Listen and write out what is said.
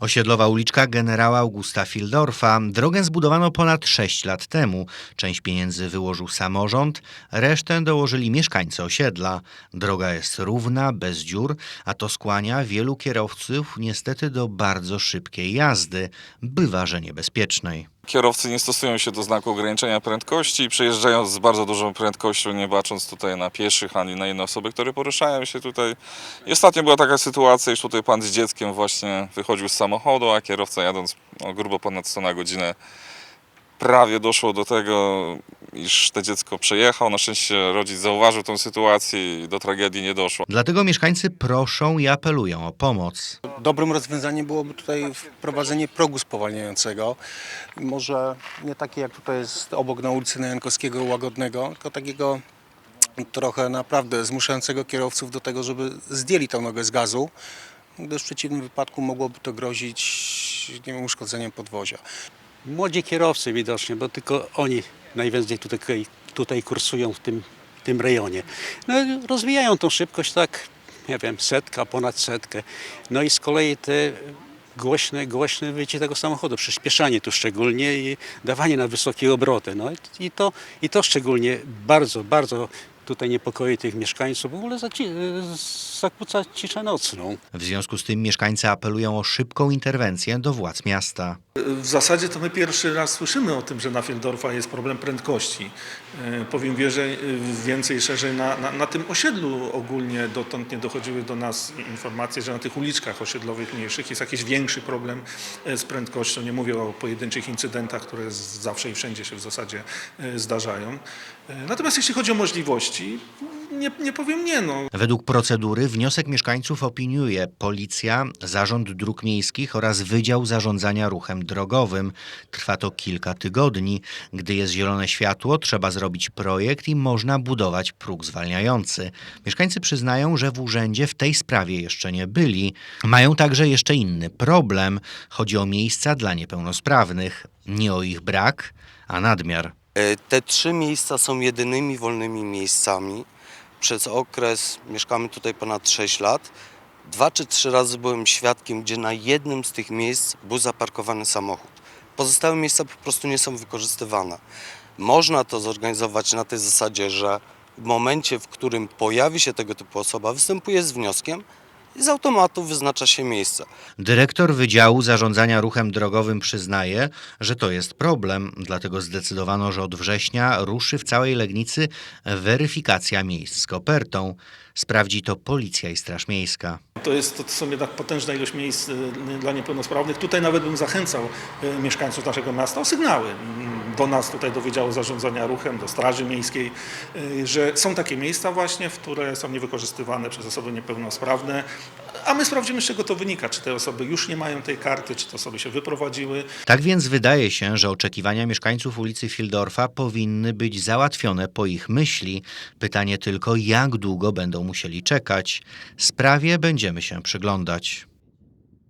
Osiedlowa uliczka generała Augusta Fildorfa. Drogę zbudowano ponad 6 lat temu. Część pieniędzy wyłożył samorząd, resztę dołożyli mieszkańcy osiedla. Droga jest równa, bez dziur, a to skłania wielu kierowców niestety do bardzo szybkiej jazdy, bywa, że niebezpiecznej. Kierowcy nie stosują się do znaku ograniczenia prędkości i przejeżdżają z bardzo dużą prędkością, nie bacząc tutaj na pieszych ani na inne osoby, które poruszają się tutaj. I ostatnio była taka sytuacja, iż tutaj pan z dzieckiem właśnie wychodził z samochodu, a kierowca jadąc no, grubo ponad 100 na godzinę prawie doszło do tego, iż to dziecko przejechał. Na szczęście rodzic zauważył tą sytuację i do tragedii nie doszło. Dlatego mieszkańcy proszą i apelują o pomoc. Dobrym rozwiązaniem byłoby tutaj wprowadzenie progu spowalniającego. Może nie takie jak tutaj jest obok na ulicy Jankowskiego Łagodnego, tylko takiego trochę naprawdę zmuszającego kierowców do tego, żeby zdjęli tą nogę z gazu, gdyż w przeciwnym wypadku mogłoby to grozić nie wiem, uszkodzeniem podwozia. Młodzi kierowcy widocznie, bo tylko oni najwięcej tutaj, tutaj kursują w tym, tym rejonie. No, rozwijają tą szybkość tak, nie wiem, setka, ponad setkę. No i z kolei te głośne, głośne wyjście tego samochodu, przyspieszanie tu szczególnie i dawanie na wysokie obroty. No i to, i to szczególnie bardzo, bardzo tutaj niepokoi tych mieszkańców, w ogóle zakłóca ciszę nocną. W związku z tym mieszkańcy apelują o szybką interwencję do władz miasta. W zasadzie to my pierwszy raz słyszymy o tym, że na Fieldorfa jest problem prędkości. E, Powiem wierzej, e, więcej szerzej na, na, na tym osiedlu ogólnie dotąd nie dochodziły do nas informacje, że na tych uliczkach osiedlowych mniejszych jest jakiś większy problem e, z prędkością. Nie mówię o pojedynczych incydentach, które zawsze i wszędzie się w zasadzie zdarzają. Natomiast jeśli chodzi o możliwości, nie, nie powiem nie. No. Według procedury wniosek mieszkańców opiniuje Policja, Zarząd Dróg Miejskich oraz Wydział Zarządzania Ruchem Drogowym. Trwa to kilka tygodni. Gdy jest zielone światło, trzeba zrobić projekt i można budować próg zwalniający. Mieszkańcy przyznają, że w urzędzie w tej sprawie jeszcze nie byli. Mają także jeszcze inny problem. Chodzi o miejsca dla niepełnosprawnych. Nie o ich brak, a nadmiar. E, Te trzy miejsca są jedynymi wolnymi miejscami. Przez okres mieszkamy tutaj ponad 6 lat. Dwa czy trzy razy byłem świadkiem, gdzie na jednym z tych miejsc był zaparkowany samochód. Pozostałe miejsca po prostu nie są wykorzystywane. Można to zorganizować na tej zasadzie, że w momencie, w którym pojawi się tego typu osoba, występuje z wnioskiem i z automatu wyznacza się miejsce. Dyrektor Wydziału Zarządzania Ruchem Drogowym przyznaje, że to jest problem, dlatego zdecydowano, że od września ruszy w całej Legnicy weryfikacja miejsc z kopertą. Sprawdzi to Policja i Straż Miejska. To jest to są jednak potężna ilość miejsc y, dla niepełnosprawnych. Tutaj nawet bym zachęcał y, mieszkańców naszego miasta o sygnały mm, do nas, tutaj do Wydziału Zarządzania Ruchem, do Straży Miejskiej, y, że są takie miejsca właśnie, w które są niewykorzystywane przez osoby niepełnosprawne, a my sprawdzimy z czego to wynika, czy te osoby już nie mają tej karty, czy te osoby się wyprowadziły, Tak więc wydaje się, że oczekiwania mieszkańców ulicy Fildorfa powinny być załatwione po ich myśli. Pytanie tylko, jak długo będą musieli czekać. Sprawie będziemy się przyglądać.